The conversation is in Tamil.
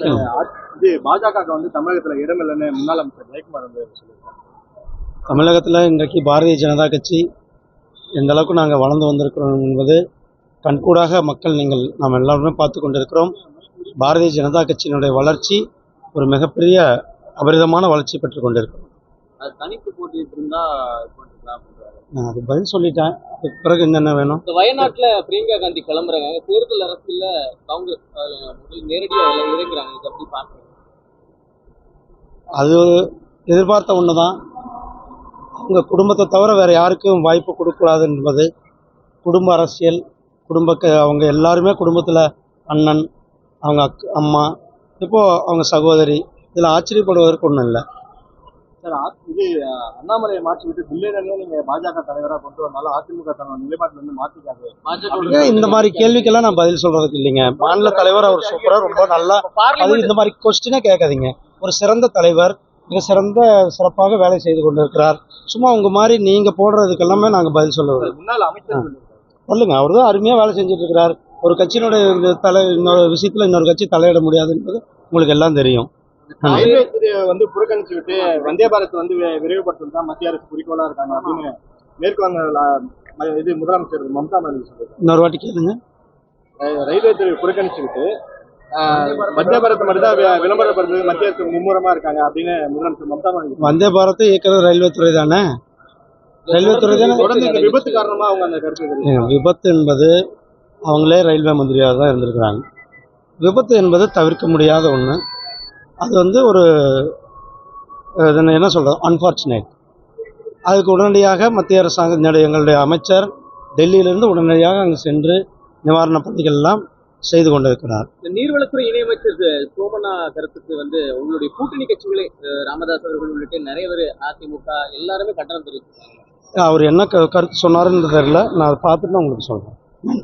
இது பாஜக வந்து தமிழகத்துல இடம் இல்லைன்னு முன்னாள் அமைச்சர் ஜெயக்குமார் வந்து தமிழகத்தில் இன்றைக்கு பாரதிய ஜனதா கட்சி எந்த அளவுக்கு நாங்கள் வளர்ந்து வந்திருக்கிறோம் என்பது கண்கூடாக மக்கள் நீங்கள் நாம் எல்லாருமே பார்த்து கொண்டிருக்கிறோம். பாரதிய ஜனதா கட்சியினுடைய வளர்ச்சி ஒரு மிகப்பெரிய அபரிதமான வளர்ச்சி பெற்று கொண்டிருக்கிறோம் அது தனித்து போட்டிட்டு இருந்தா. நான் அது பதில் சொல்லிட்டேன். அதுக்கு பிறகு என்னென்ன வேணும்? இந்த வயநாட்டுல பிரியங்கா காந்தி கிளம்புறாங்க தேர்தல் அரசியல்ல காங்கிரஸ் நேரடியா இறங்குறாங்க. இதை அப்படி பாக்குறேன் அது எதிர்பார்த்த ஒன்று தான் அவங்க குடும்பத்தை தவிர வேறு யாருக்கும் வாய்ப்பு கொடுக்கக்கூடாது என்பது குடும்ப அரசியல். குடும்ப அவங்க எல்லாருமே குடும்பத்தில் அண்ணன் அவங்க அக் அம்மா இப்போது அவங்க சகோதரி. இதில் ஆச்சரியப்படுவதற்கு ஒன்றும் இல்லை. சார் அஹ், அண்ணாமலையை மாற்றி விட்டு தில்லையிலே நீங்க பாஜக தலைவரா கொண்டு வந்தாலும் அதிமுக தன்னோட நிலைப்பாட்டுல இருந்து மாத்திக்காது. இந்த மாதிரி கேள்விக்கெல்லாம் நான் பதில் சொல்கிறதுக்கு இல்லைங்க. மாநில தலைவர் அவர் சூப்பராக ரொம்ப நல்லா இந்த மாதிரி கொஸ்டினே கேட்காதீங்க. ஒரு சிறந்த தலைவர் மிக சிறந்த சிறப்பாக வேலை செய்து கொண்டிருக்கிறார். சும்மா உங்க மாதிரி நீங்க போடுறதுக்கு எல்லாமே நாங்க பதில் சொல்ல வரோம். முன்னாள் அமைச்சர் சொல்லியிருக்காரு. சொல்லுங்க. அவர் தான் அருமையா வேலை செஞ்சுட்டு இருக்கிறார் ஒரு கட்சியினுடைய தலை இன்னொரு விஷயத்துல இன்னொரு கட்சி தலையிட முடியாது என்பது உங்களுக்கு எல்லாம் தெரியும். ரயில்வே துறையை வந்து புறக்கணிச்சு விட்டு வந்தே பாரத் வந்து வி- விரைவுபடுத்துறது தான் மத்திய அரசு குறிக்கோளா இருக்காங்க அப்படின்னு மேற்கு வங்க இது முதலமைச்சர் மம்தா பானர்ஜி இன்னொரு வாட்டி கேளுங்க. ரயில்- ரயில்வே துறையை புறக்கணிச்சு விட்டு வந்தே பாரத் மட்டும் தான் விளம்பரப்படுறது மத்திய அரசு மும்முரமா இருக்காங்க அப்படின்னு முதலமைச்சர் மம்தா பானர்ஜி வந்தே பாரத் இயக்கிறது ரயில்வே துறை தானே? ரயில்வே துறை தானே? தொடர்ந்து விபத்து காரணமா அவங்க அந்த கருத்து விபத்து என்பது அவங்களே ரயில்வே மந்திரியாக தான் இருந்திருக்கிறாங்க. விபத்து என்பது தவிர்க்க முடியாத ஒன்று அது வந்து ஒரு என்ன சொல்கிறது அன்ஃபார்ச்சுனேட் அதுக்கு உடனடியாக மத்திய அரசாங்கம் என்னுடைய- எங்களுடைய அமைச்சர் டெல்லியிலிருந்து உடனடியாக அங்கு சென்று நிவாரணப் பணிகள் எல்லாம் செய்து கொண்டிருக்கிறார். இந்த நீர்வளத்துறை இணையமைச்சர் சோமனா கருத்துக்கு வந்து உங்களுடைய கூட்டணி கட்சிகளே ராமதாஸ் அவர்கள் உள்ளிட்ட நிறைய பேர் அதிமுக எல்லாருமே கண்டனம் தெரிவிச்சிருக்காங்க. அவர் என்ன கருத்து சொன்னாருன்னு தெரியல. நான் அதை பார்த்துட்டு நான் உங்களுக்கு சொல்கிறேன்